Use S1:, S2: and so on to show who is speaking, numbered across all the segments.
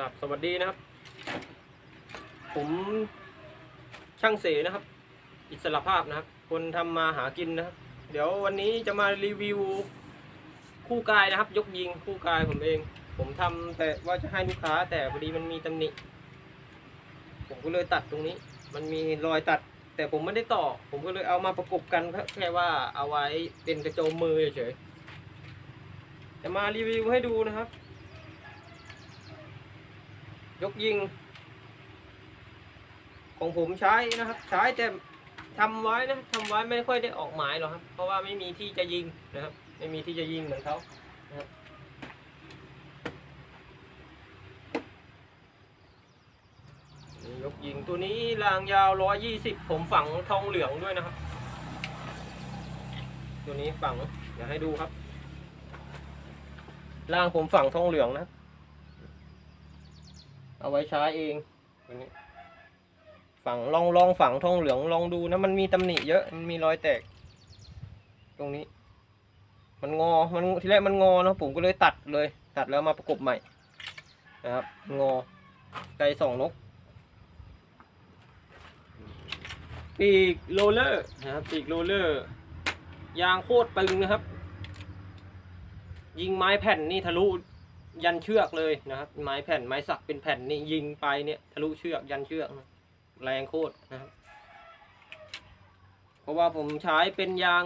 S1: ครับสวัสดีนะครับ ผมช่างเสนะครับ อิสระภาพนะครับ คนทำมาหากินนะครับ เดี๋ยววันนี้จะมารีวิว คู่กายนะครับ ยกยิงคู่กายผมเอง ผมทำแต่ว่าจะให้ลูกค้า แต่พอดีมันมีตำหนิ ผมก็เลยตัดตรงนี้ มันมีรอยตัด แต่ผมไม่ได้ต่อ ผมก็เลยเอามาประกบกันแค่ว่าเอาไว้เป็นกระโจมมือเฉยๆจะมารีวิวให้ดูนะครับ ยกยิง ของผมใช้นะครับ ใช้แต่ทำไว้นะทำไว้ไม่ค่อยได้ออกหมายหรอกครับ เพราะว่าไม่มีที่จะยิงนะครับ ไม่มีที่จะยิงเหมือนเขานะครับยกยิงตัวนี้รางยาว 120 ผมฝังทองเหลืองด้วยนะครับ ตัวนี้ฝังเดี๋ยวให้ดูครับรางผมฝังทองเหลืองนะครับ เอาไว้ใช้เองตัวนี้ฝังลองลองฝังทองเหลืองลองดูนะมันมีตำหนิเยอะมันมีรอยแตก ตรงนี้ มันงอมันทีแรกมันงอนะผมก็เลยตัดเลย ตัดแล้วมาประกบใหม่นะครับ งอไกสองนกปีกโรลเลอร์นะครับปีกโรลเลอร์ ยางโคตรตึงนะครับ ยิงไม้แผ่นนี่ทะลุ ยันเชือกเลยนะครับ ไม้แผ่นไม้สักเป็นแผ่นนี่ยิงไปเนี่ยทะลุเชือกยันเชือกนะแรงโคตรนะครับ เพราะว่าผมใช้เป็นยาง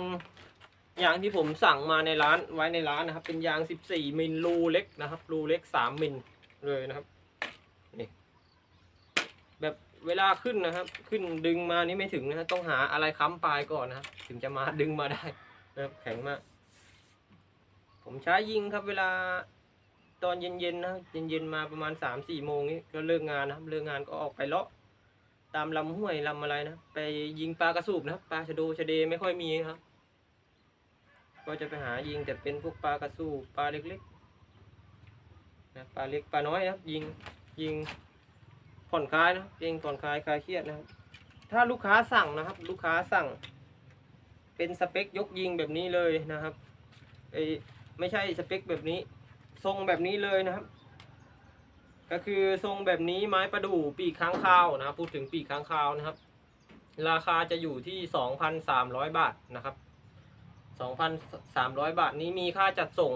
S1: ยางที่ผมสั่งมาในร้านไว้ในร้านนะครับ เป็นยาง 14 มิลรูเล็กนะครับ รูเล็ก 3 มิลเลยนะครับนี่แบบเวลาขึ้นนะครับ ขึ้นดึงมานี่ไม่ถึงนะต้องหาอะไรค้ำปลายก่อนนะครับ ถึงจะมาดึงมาได้นะครับแข็งมาก ผมใช้ยิงครับเวลา ตอนเย็นๆนะเย็นๆมาประมาณสามสี่โมงนี้ก็เลิกงานนะครับเลิกงานก็ออกไปเลาะตามลำห้วยลำอะไรนะไปยิงปลากระสูบนะครับปลาชะโดชะเดไม่ค่อยมีครับ ก็จะไปหายิงแต่เป็นพวกปลากระสูบปลาเล็กๆนะปลาเล็กปลาน้อยนะครับ ยิงยิงผ่อนคลายนะยิงผ่อนคลายคลายเครียดนะครับ ถ้าลูกค้าสั่งนะครับ ลูกค้าสั่ง เป็นสเปคยกยิงแบบนี้เลยนะครับเอไม่ใช่สเปคแบบนี้ ทรงแบบนี้เลยนะครับ ก็คือทรงแบบนี้ไม้ประดู่ปีกค้างคาวนะครับ พูดถึงปีกค้างคาวนะครับ ราคาจะอยู่ที่ 2,300 บาทนะครับ 2,300 บาทนี้มีค่าจัดส่ง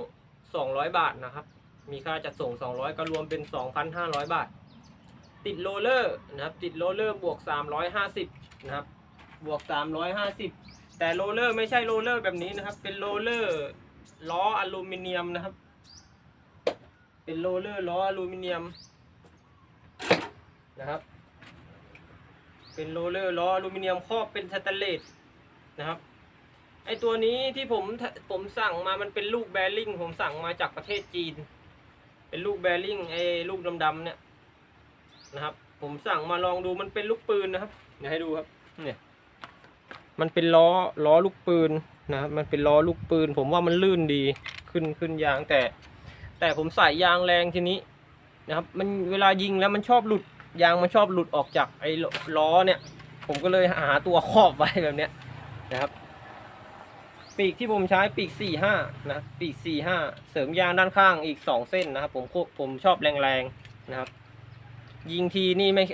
S1: 200 บาทนะครับ มีค่าจัดส่ง 200 ก็รวมเป็น 2,500 บาท ติดโรลเลอร์นะครับ ติดโรลเลอร์บวก 350 นะครับ บวก 350 แต่โรลเลอร์ไม่ใช่โรลเลอร์แบบนี้นะครับ เป็นโรลเลอร์ล้ออลูมิเนียมนะครับ เป็นโรลเลอร์ล้ออลูมิเนียมนะครับ เป็นโรลเลอร์ล้ออลูมิเนียมครอบเป็นสแตนเลสนะครับ ไอตัวนี้ที่ผมผมสั่งมามันเป็นลูกแบริ่งผมสั่งมาจากประเทศจีน เป็นลูกแบริ่งไอลูกดำๆเนี่ยนะครับ ผมสั่งมาลองดูมันเป็นลูกปืนนะครับเดี๋ยวให้ดูครับเนี่ยมันเป็นล้อล้อลูกปืนนะครับมันเป็นล้อลูกปืน ผมว่ามันลื่นดีขึ้นขึ้นยางแต่ แต่ผมใส่ยางแรงทีนี้นะครับ มันเวลายิงแล้วมันชอบหลุดยางมันชอบหลุดออกจากไอ้ล้อเนี่ย ผมก็เลยหาตัวครอบไว้แบบเนี้ยนะครับ ปีกที่ผมใช้ปีกสี่ห้านะปีกสี่ห้าเสริมยางด้านข้างอีกสองเส้นนะครับ ผมควบผมชอบแรงๆนะครับ ยิงทีนี่ไม่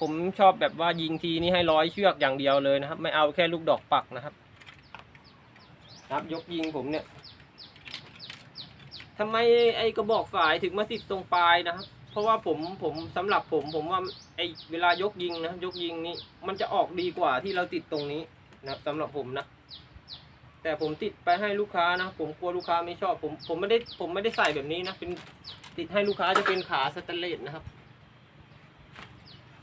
S1: ผมชอบแบบว่ายิงทีนี่ให้ร้อยเชือกอย่างเดียวเลยนะครับ ไม่เอาแค่ลูกดอกปักนะครับ ครับยกยิงผมเนี่ย ทำไมไอ้กระบอกฝายถึงมาติดตรงปลายนะครับ เพราะว่าผมผมสำหรับผมผมว่าไอ้เวลายกยิงนะยกยิงนี่มันจะออกดีกว่าที่เราติดตรงนี้นะครับสำหรับผมนะ แต่ผมติดไปให้ลูกค้านะ ผมกลัวลูกค้าไม่ชอบผมผมไม่ได้ผมไม่ได้ใส่แบบนี้นะเป็นติดให้ลูกค้าจะเป็นขาสแตนเลสนะครับ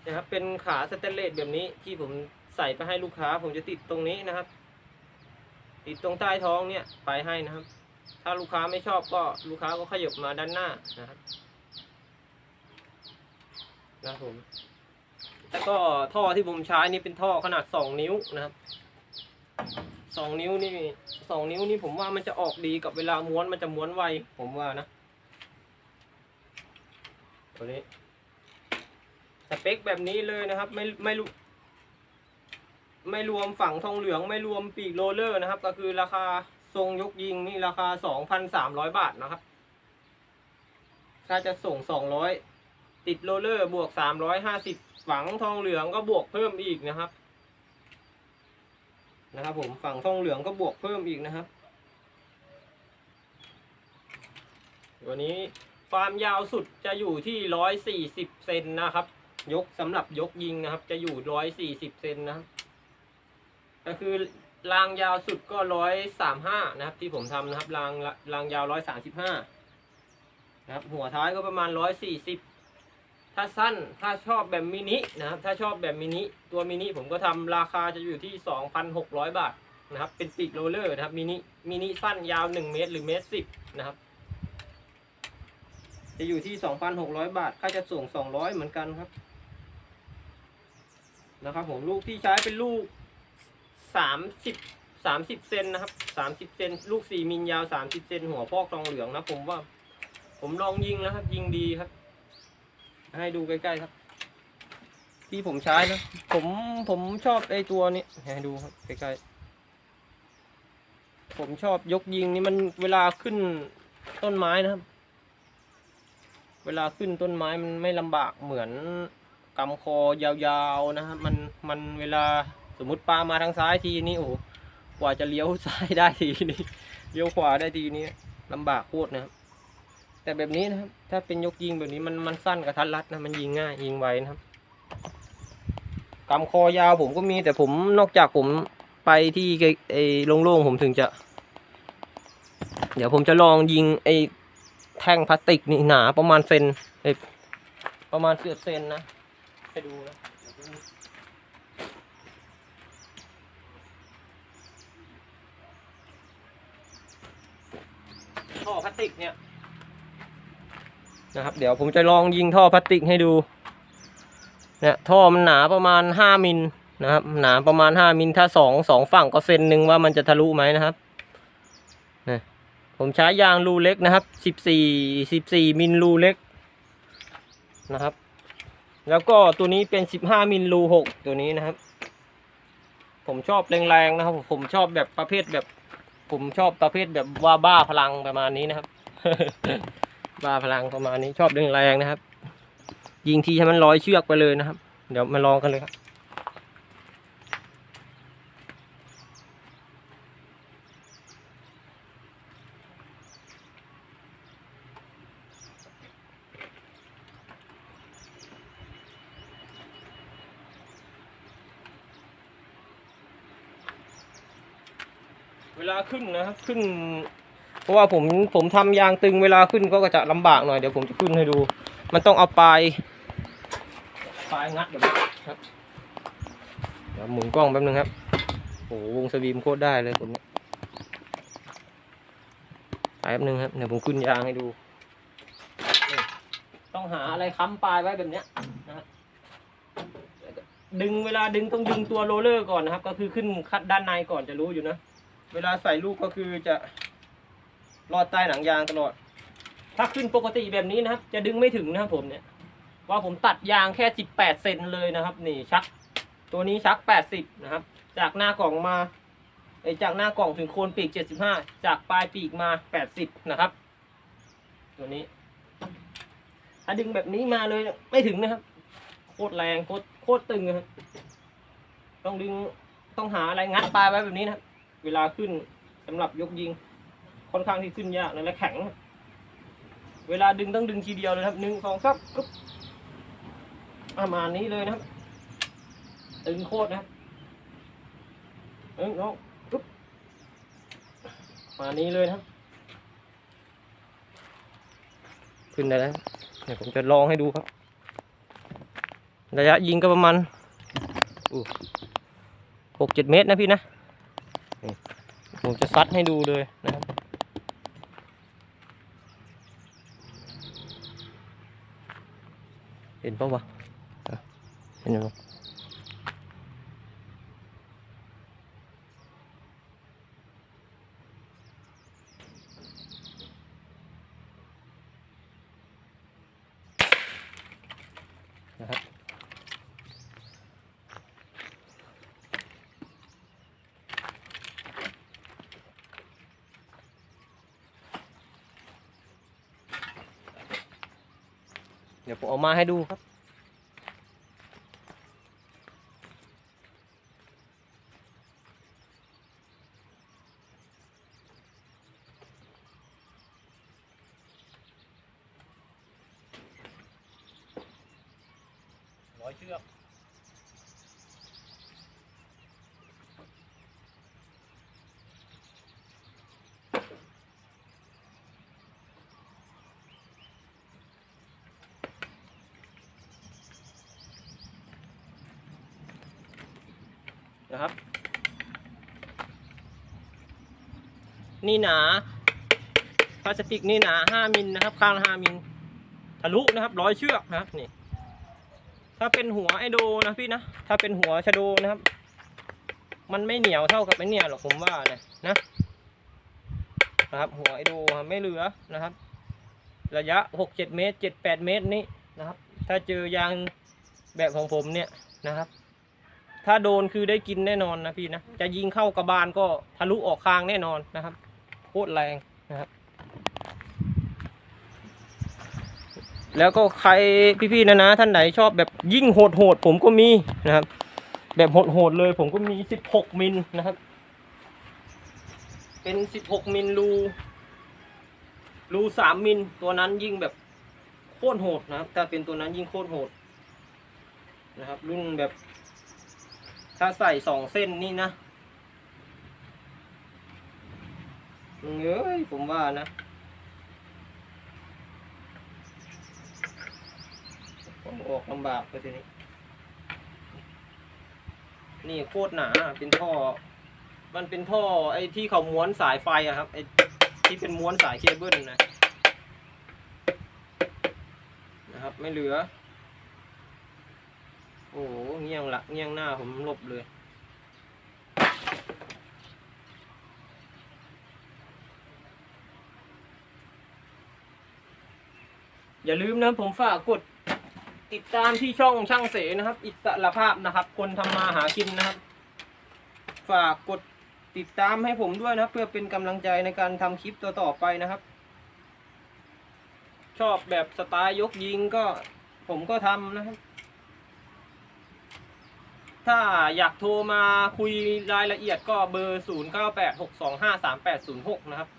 S1: นะครับ เป็นขาสแตนเลสแบบนี้ที่ผมใส่ไปให้ลูกค้า ผมจะติดตรงนี้นะครับ ติดตรงใต้ท้องเนี่ยไปให้นะครับ ถ้าลูกค้าไม่ชอบก็ลูกค้าก็ขยบมาด้านหน้านะครับนะครับผมแล้วก็ท่อที่ผมใช้นี่เป็นท่อขนาดสองนิ้วนะครับสองนิ้วนี่สองนิ้วนี่ผมว่ามันจะออกดีกับเวลาม้วนมันจะม้วนไวผมว่านะตัวนี้สเปคแบบนี้เลยนะครับ ไม่ไม่รู้ไม่รวมฝั่งทองเหลืองไม่รวมปีกโรลเลอร์นะครับ ก็คือราคา ทรงยกยิงนี่ราคา2,300บาทนะครับ ถ้าจะส่ง200ติดโรเลอร์บวกสามร้อยห้าสิบฝังทองเหลืองก็บวกเพิ่มอีกนะครับ นะครับผมฝั่งทองเหลืองก็บวกเพิ่มอีกนะครับวันนี้ความยาวสุดจะอยู่ที่ร้อยสี่สิบเซนนะครับ ยกสำหรับยกยิงนะครับ จะอยู่ร้อยสี่สิบเซนนะครับก็คือ รางยาวสุดก็ร้อยสามห้านะครับ ที่ผมทำนะครับรางรางยาวร้อยสามสิบห้านะครับ หัวท้ายก็ประมาณร้อยสี่สิบถ้าสั้นถ้าชอบแบบมินินะครับ ถ้าชอบแบบมินิตัวมินิผมก็ทำราคาจะอยู่ที่สองพันหกร้อยบาทนะครับ เป็นปีกโรลเลอร์นะครับมินิมินิสั้นยาวหนึ่งเมตรหรือเมตรสิบนะครับ จะอยู่ที่สองพันหกร้อยบาทค่าจะส่งสองร้อยเหมือนกันครับนะครับผมลูกที่ใช้เป็นลูก สามสิบสามสิบเซนนะครับสามสิบเซนลูกสี่มิลยาวสามสิบเซนหัวพอกทองเหลืองนะผมว่า ผมลองยิงแล้วครับ ยิงดีครับ ให้ดูใกล้ๆครับ ที่ผมใช้นะผมผมชอบไอตัวนี้ให้ดูครับใกล้ๆผมชอบยกยิงนี่มันเวลาขึ้นต้นไม้นะครับ เวลาขึ้นต้นไม้มันไม่ลำบากเหมือนกำคอยาวๆนะครับ มันมันเวลา สมมติปลามาทางซ้ายทีนี้โอ้โหกว่าจะเลี้ยวซ้ายได้ทีนี้เลี้ยวขวาได้ทีนี้ลำบากโคตรนะครับ แต่แบบนี้นะครับ ถ้าเป็นยกยิงแบบนี้มันมันสั้นกระทัดรัดนะมันยิงง่ายยิงไวนะครับกำคอยาวผมก็มีแต่ผมนอกจากผมไปที่ไอ้ไอโล่งๆผมถึงจะ เดี๋ยวผมจะลองยิงไอ้แท่งพลาสติกนี่หนาประมาณเซนเอ้ประมาณเกือบเซนนะ ให้ดูนะ ท่อพลาสติกเนี่ยนะครับ เดี๋ยวผมจะลองยิงท่อพลาสติกให้ดู เนี่ยท่อมันหนาประมาณห้ามิลนะครับ หนาประมาณห้ามิลถ้าสองสองฝั่งก็เซนหนึ่งว่ามันจะทะลุไหมนะครับนีผมใช้ยางรูเล็กนะครับสิบสี่สิบสี่มิลรูเล็กนะครับ แล้วก็ตัวนี้เป็นสิบห้ามิลรูหกตัวนี้นะครับ ผมชอบแรงๆนะครับ ผมชอบแบบประเภทแบบ ผมชอบประเภทแบบว่าบ้าพลังประมาณนี้นะครับ บ้าพลังประมาณนี้ชอบแรงนะครับ ยิงทีให้มันร้อยเชือกไปเลยนะครับ เดี๋ยวมาลองกันเลยครับ เวลาขึ้นนะครับขึ้น เพราะว่าผมผมทำยางตึงเวลาขึ้นก็จะลำบากหน่อยเดี๋ยวผมจะขึ้นให้ดู มันต้องเอาปลายปลายงัดแบบนี้ครับ เดี๋ยวหมุนกล้องแป๊บนึงครับโอ้โหวงสวีมโคตรได้เลยผมเนี่ยแป๊บนึงครับเดี๋ยวผมขึ้นยางให้ดูนี่ต้องหาอะไรค้ำปลายไว้แบบเนี้ยนะครับดึงเวลาดึงต้องดึงตัวโรลเลอร์ก่อนนะครับ ก็คือขึ้นคัดด้านในก่อนจะรู้อยู่นะ เวลาใส่ลูกก็คือจะรอดใต้หนังยางตลอด ถ้าขึ้นปกติแบบนี้นะครับ จะดึงไม่ถึงนะครับผมเนี่ย ว่าผมตัดยางแค่ 18 เซนเลยนะครับ นี่ชัก ตัวนี้ชัก 80 นะครับ จากหน้ากล่องมาไอจากหน้ากล่องถึงโคนปีก 75 จากปลายปีกมา 80 นะครับ ตัวนี้ ถ้าดึงแบบนี้มาเลยไม่ถึงนะครับ โคตรแรงโคตรโคตรตึงนะครับต้องดึงต้องหาอะไรงัดปลายไว้แบบนี้นะครับ เวลาขึ้นสำหรับยกยิง ค่อนข้างที่ขึ้นยากนะและแข็ง เวลาดึงต้องดึงทีเดียวเลยครับหนึ่งสองสามปุ๊บประมาณนี้เลยนะครับตึงโคตรนะครับหนึ่งสองปุ๊บประมาณนี้เลยนะครับ ขึ้นได้แล้วเดี๋ยวผมจะลองให้ดูครับ ระยะยิงก็ประมาณหกเจ็ดเมตรนะพี่นะ ผมจะซัดให้ดูเลยนะครับ เห็นปะวะเห็นยังน เดี๋ยวผมเอามาให้ดูครับ ร้อยเชือก นะครับ นี่หนาพลาสติกนี่หนาห้ามิลนะครับ ข้างห้ามิลทะลุนะครับร้อยเชือกนะครับนี่ ถ้าเป็นหัวไอโดนะพี่นะถ้าเป็นหัวชะโดนะครับ มันไม่เหนียวเท่ากับไอเนี่ยหรอกผมว่านะนะนะครับ หัวไอโดไม่เหลือนะครับ ระยะหกเจ็ดเมตรเจ็ดแปดเมตรนี้นะครับ ถ้าเจอยางแบบของผมเนี่ยนะครับ ถ้าโดนคือได้กินแน่นอนนะพี่นะ จะยิงเข้ากระบาลก็ทะลุออกคางแน่นอนนะครับ โคตรแรงนะครับ แล้วก็ใครพี่ๆนะนะท่านไหนชอบแบบยิ่งโหดๆผมก็มีนะครับ แบบโหดๆเลย ผมก็มี 16 มิลนะครับ เป็น 16 มิลรูรู3มิลตัวนั้นยิ่งแบบโคตรโหดนะครับ ถ้าเป็นตัวนั้นยิ่งโคตรโหดนะครับ รุ่นแบบ ถ้าใส่สองเส้นนี่นะเอ้ยผมว่านะ ผมออกลำบากไปทีนี้ นี่โคตรหนาเป็นท่อ มันเป็นท่อไอ้ที่เขาม้วนสายไฟอะครับไอ้ที่เป็นม้วนสายเคเบิลนะนะครับ ไม่เหลือ อ้โหเงี่ยงหลักเงี่ยงหน้าผมหลบเลย อย่าลืมนะผมฝากกดติดตามที่ช่องช่างเสนะครับ อิสระภาพนะครับ คนทำมาหากินนะครับ ฝากกดติดตามให้ผมด้วยนะครับ เพื่อเป็นกำลังใจในการทำคลิปต่อๆไปนะครับ ชอบแบบสไตล์ยกยิงก็ผมก็ทำนะครับ ถ้าอยากโทรมาคุยรายละเอียดก็เบอร์ 0 9 8 6 2 5 3 8 0 6 นะครับ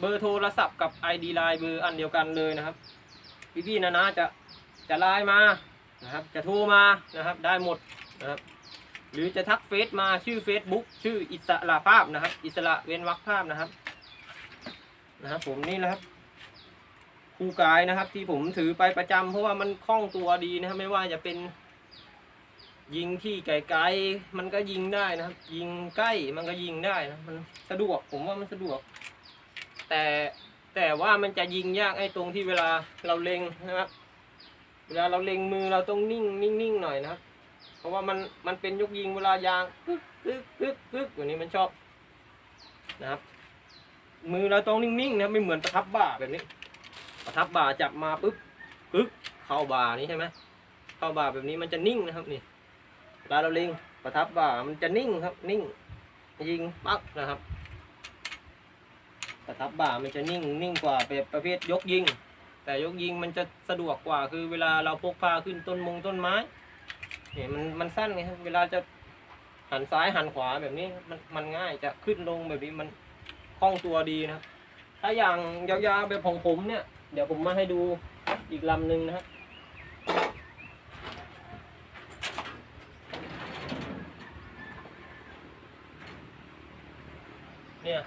S1: เบอร์โทรศัพท์กับ ID ไลน์เบอร์อันเดียวกันเลยนะครับ พี่ๆนะนะจะจะไลน์มานะครับ จะโทรมานะครับได้หมดนะครับหรือจะทักเฟซมาชื่อ Facebook ชื่ออิสระภาพนะครับ อิสระเว้นวรรคภาพนะครับนะครับ ผมนี่แหละครับคู่กายนะครับที่ผมถือไปประจำเพราะว่ามันคล่องตัวดีนะครับ ไม่ว่าจะเป็น ยิงที่ไกลๆมันก็ยิงได้นะครับ ยิงใกล้มันก็ยิงได้นะมันสะดวกผมว่ามันสะดวก แต่แต่ว่ามันจะยิงยากไอ้ตรงที่เวลาเราเล็งนะครับเวลาเราเล็งมือเราต้องนิ่งนิ่งๆหน่อยนะครับ เพราะว่ามันมันเป็นยกยิงเวลายางปึ๊กปึ๊กปึ๊กปึ๊กอย่างนี้มันชอบนะครับ มือเราต้องนิ่งๆนะครับไม่เหมือนประทับบ่าแบบนี้ ประทับบ่าจับมาปึ๊บปึ๊กเข้าบ่านี้ใช่ไหมเข้าบ่าแบบนี้มันจะนิ่งนะครับนี่ ลาเราเล็งประทับบ่ามันจะนิ่งครับนิ่ง ยิงปั๊กนะครับ ประทับบ่ามันจะนิ่งนิ่งกว่าแบบประเภทยกยิง แต่ยกยิงมันจะสะดวกกว่าคือเวลาเราพกพาขึ้นต้นมงต้นไม้เนี่ยมันมันสั้นไงครับเวลาจะหันซ้ายหันขวาแบบนี้มันมันง่ายจะขึ้นลงแบบนี้มันคล่องตัวดีนะถ้าอย่างยาวๆแบบของผมเนี่ย เดี๋ยวผมมาให้ดูอีกลำหนึ่งนะครับ เนี่ย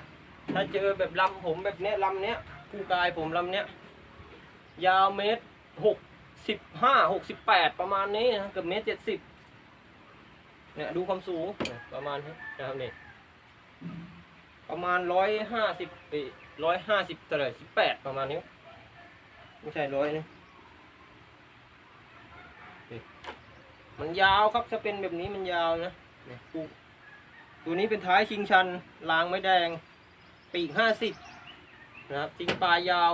S1: ถ้าเจอแบบลำผมแบบเนี้ยลำเนี้ยคู่กายผมลำเนี้ยยาวเมตรหกสิบห้าหกสิบแปดประมาณนี้นะเกือบเมตรเจ็ดสิบเนี่ยดูความสูงประมาณนี้นะครับนี่ประมาณร้อยห้าสิบร้อยห้าสิบเท่าไหร่สิบแปดประมาณนี้ ไม่ใช่ร้อยนะนี่มันยาวครับถ้าเป็นแบบนี้มันยาวนะเนี่ยตัวนี้เป็นท้ายชิงชันรางไม้แดง ปีกห้าสิบนะครับทิ้งปลายยาว